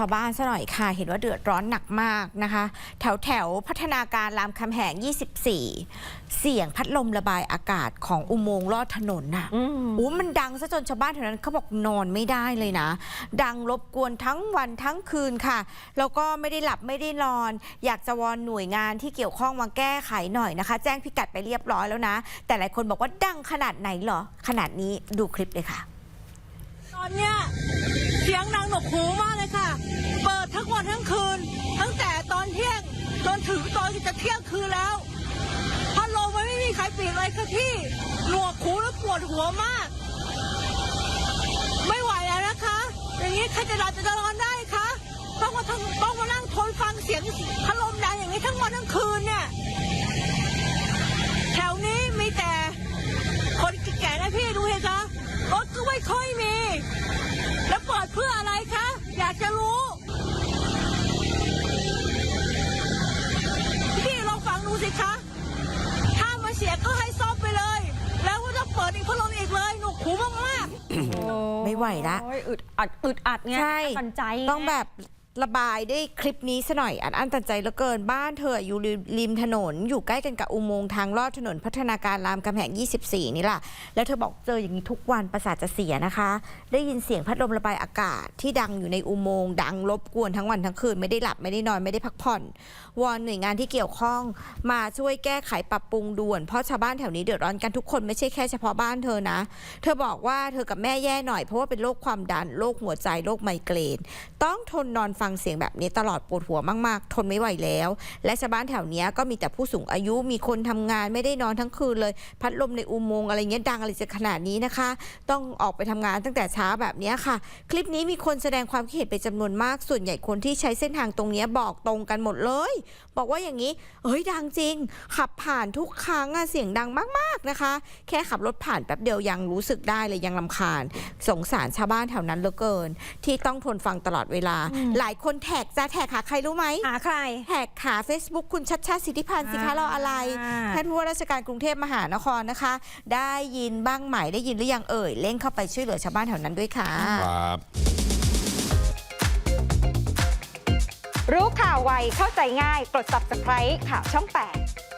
ชาวบ้านซะหน่อยค่ะ เห็นว่าเดือดร้อนหนักมากนะคะ แถวแถวพัฒนาการรามคำแหง 24 เสียงพัดลมระบายอากาศของอุโมงค์ลอดถนนน่ะอู้มันดังซะจนชาวบ้านแถวนั้นเขาบอกนอนไม่ได้เลยนะ ดังรบกวนทั้งวันทั้งคืนค่ะ แล้วก็ไม่ได้หลับไม่ได้นอน อยากจะวอนหน่วยงานที่เกี่ยวข้องมาแก้ไขหน่อยนะคะ แจ้งพิกัดไปเรียบร้อยแล้วนะ แต่หลายคนบอกว่าดังขนาดไหนเหรอ ขนาดนี้ดูคลิปเลยค่ะ ตอนเนี้ยเสียงดังหนวกหูมากเลย จะเที่ยงคืนแล้วพัดลมมันไม่มีใครปิดเลยค่ะพี่หนวกหูแล้วปวดหัวมาก ไม่ไหวแล้วนะคะ อย่างนี้ใครจะหลับจะนอนได้คะต้องมาต้องมานั่งทนฟังเสียงพัดลมดังอย่างนี้ทั้งวันทั้งคืน ไม่ไหวละ โอ้ยอึดอัดอึดอัดไงใช่ อัดตันใจไต้องแบบ ระบายด้วยคลิปนี้ซะหน่อยอันอันตันใจเหลือเกินบ้านเธออยู่ริมถนน อยู่ใกล้กันกับอุโมงค์ทางลอดถนนพัฒนาการรามคำแหง 24 นี่แหละแล้วเธอบอกเจออย่างนี้ทุกวันประสาทจะเสียนะคะ ได้ยินเสียงพัดลมระบายอากาศที่ดังอยู่ในอุโมงค์ดังรบกวนทั้งวันทั้งคืนไม่ได้หลับไม่ได้นอนไม่ได้พักผ่อน วอนหน่วยงานที่เกี่ยวข้อง มาช่วยแก้ไขปรับปรุงด่วน เพราะชาวบ้านแถวนี้เดือดร้อนกันทุกคนไม่ใช่แค่เฉพาะบ้านเธอนะ เธอบอกว่าเธอกับแม่แย่หน่อยเพราะว่าเป็นโรคความดันโรคหัวใจโรคไมเกรนต้องทนนอนฟังเสียงแบบนี้ตลอดปวดหัวมาก ๆ ทนไม่ไหวแล้ว และชาวบ้านแถวเนี้ยก็มีแต่ผู้สูงอายุมีคนทำงานไม่ได้นอนทั้งคืนเลย พัดลมในอุโมงค์อะไรเงี้ยดังอะไรจะขนาดนี้นะคะ ต้องออกไปทำงานตั้งแต่เช้าแบบเนี้ยค่ะ คลิปนี้มีคนแสดงความคิดเห็นเป็นจำนวนมากส่วนใหญ่คนที่ใช้เส้นทางตรงเนี้ยบอกตรงกันหมดเลย บอกว่าอย่างนี้เอ้ยดังจริง ขับผ่านทุกครั้งอะเสียงดังมากๆนะคะ แค่ขับรถผ่านแป๊บเดียวยังรู้สึกได้เลยยังลำคาญ สงสารชาวบ้านแถวนั้นเหลือเกิน ที่ต้องทนฟังตลอดเวลาหลายคนแท็กจะแท็กหาใครรู้ไหมหาใคร แท็กหา Facebook คุณชัดชาติสิทธิพันธ์สิคะรออะไรอ่าท่านผู้ว่าราชการกรุงเทพมหานครนะคะ ได้ยินบ้างไหมได้ยินหรือยังเอ่ยเร่งเข้าไปช่วยเหลือชาวบ้านแถวนั้นด้วยค่ะ ครับรู้ข่าวไวเข้าใจง่ายกด subscribe ข่าวช่อง 8